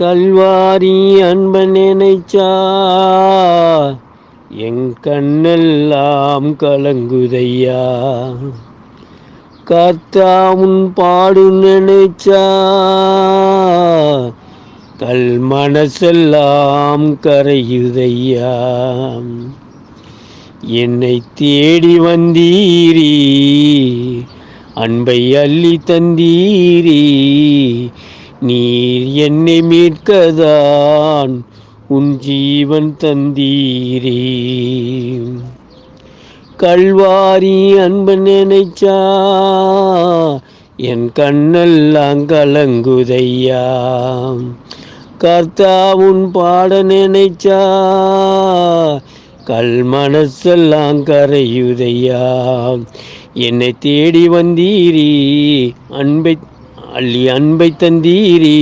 கல்வாரி அன்ப நினைச்சா என் கண்ணெல்லாம் கலங்குதையா. கர்த்தா உன் பாடு நினைச்சா கல் மனசெல்லாம் கரையுதையா. என்னை தேடி வந்தீரி அன்பை அள்ளி தந்தீரி நீர் என்னை மீட்கதான் உன் ஜீவன் தந்தீரே. கல்வாரி அன்பு நினைச்சா என் கண்ணெல்லாம் கலங்குதையா கர்த்தா உன் பாட நினைச்சா கல் மனசெல்லாம் கரையுதையா. என்னை தேடி வந்தீரி அன்பை அள்ளி அன்பை தந்தீரி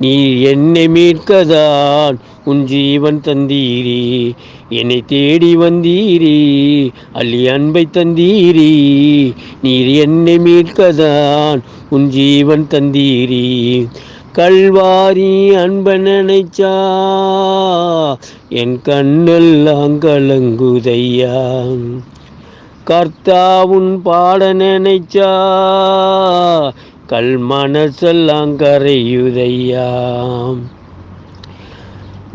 நீ என்னை மீட்கதான் உன் ஜீவன் தந்தீரி. என்னை தேடி வந்தீரி அள்ளி அன்பை தந்தீரி நீர் என்னை மீட்கதான் உன் ஜீவன் தந்தீரி. கல்வாரி அன்பன் நினைச்சா என் கண்ணெல்லாம் கலங்குதையா கர்த்தாவுன் பாட நினைச்சா கல் மனசெல்லாம் கரையுதையா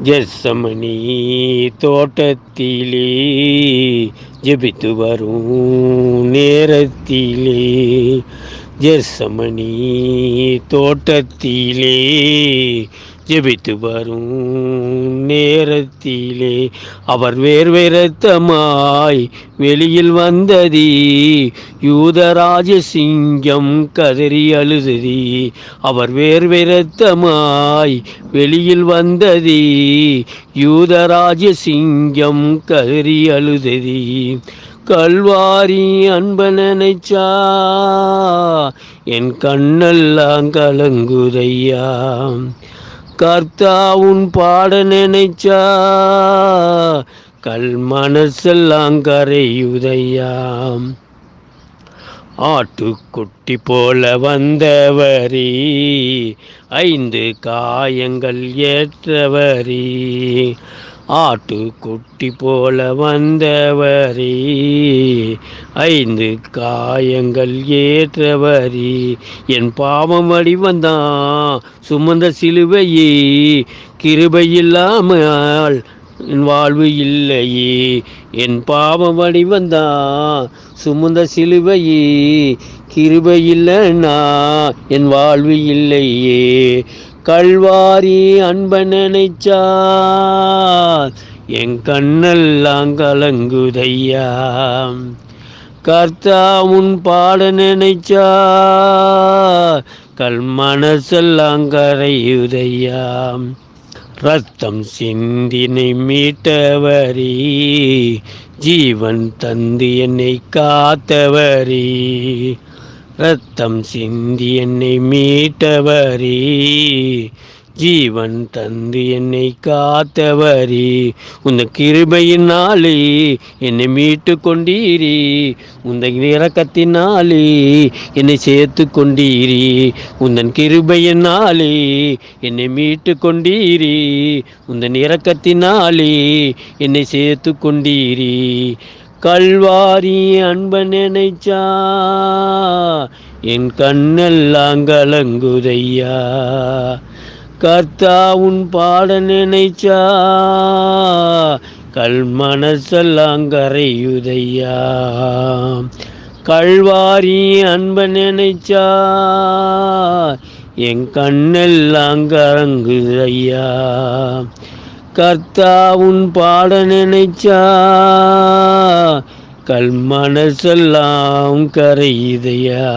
ஜெசமணி தோட்டத்திலே ஜெபித்து வரும் நேரத்திலே. ஜெசமணி தோட்டத்திலே ஜெபித்து வரும் நேரத்திலே அவர் வேர்வேரத்தமாய் வெளியில் வந்ததி. யூதராஜ சிங்கம் கதறி அழுததி. அவர் வேர்வேரத்தமாய் வெளியில் வந்ததி. யூதராஜ சிங்கம் கதறி அழுததி. கல்வாரி அன்ப நினைச்சா என் கண்ணெல்லாம் கலங்குதையா. கர்த்தா உன் பாட நினைச்சா. கல் மனசெல்லாம் கரையுதையா ஆட்டுக்குட்டி போல வந்தவரி. ஐந்து காயங்கள் ஏற்றவரி. ஆட்டு குட்டி போல வந்தவரி ஐந்து காயங்கள் ஏற்றவரி. என் பாவம் அடி வந்தான் சுமந்த சிலுவையே கிருபை இல்லாமல் என் வாழ்வு இல்லையே. என் பாவம் அடி வந்தான் சுமந்த சிலுவையே கிருபை இல்லைன்னா என் வாழ்வு இல்லையே. கல்வாரி அன்பன் நினைச்சார். என் கண்ணெல்லாம் கலங்குதையா. கர்த்தா உன் பாட நினைச்சா கல் மனசெல்லாம் கரையுதையா. ரத்தம் சிந்தினை மீட்டவரி. ஜீவன் தந்து என்னை காத்தவரி. ரத்தம் சிந்தி என்னை மீட்டவரே. ஜீவன் தந்து என்னை காத்தவரே. உந்த கிருபையினாலே என்னை மீட்டு கொண்டீரி. உந்த இறக்கத்தினாலே என்னை சேர்த்து கொண்டீரி. உந்தன் கிருபையினாலே என்னை மீட்டு கொண்டீரி. உந்தன் இறக்கத்தினாலே என்னை சேர்த்து கொண்டீரி. கல்வாரி அன்பன் நினைச்சா என் கண்ணெல்லாம் கலங்குதையா கர்த்தா உன் பாட நினைச்சா கல் மனசெல்லாம் கரையுதையா கல்வாரி அன்பன் நினைச்சா என் கண்ணெல்லாம் கரங்குதையா கர்த்தா உன் பாட நினைச்சா. கல் மனசெல்லாம் கரையுதையா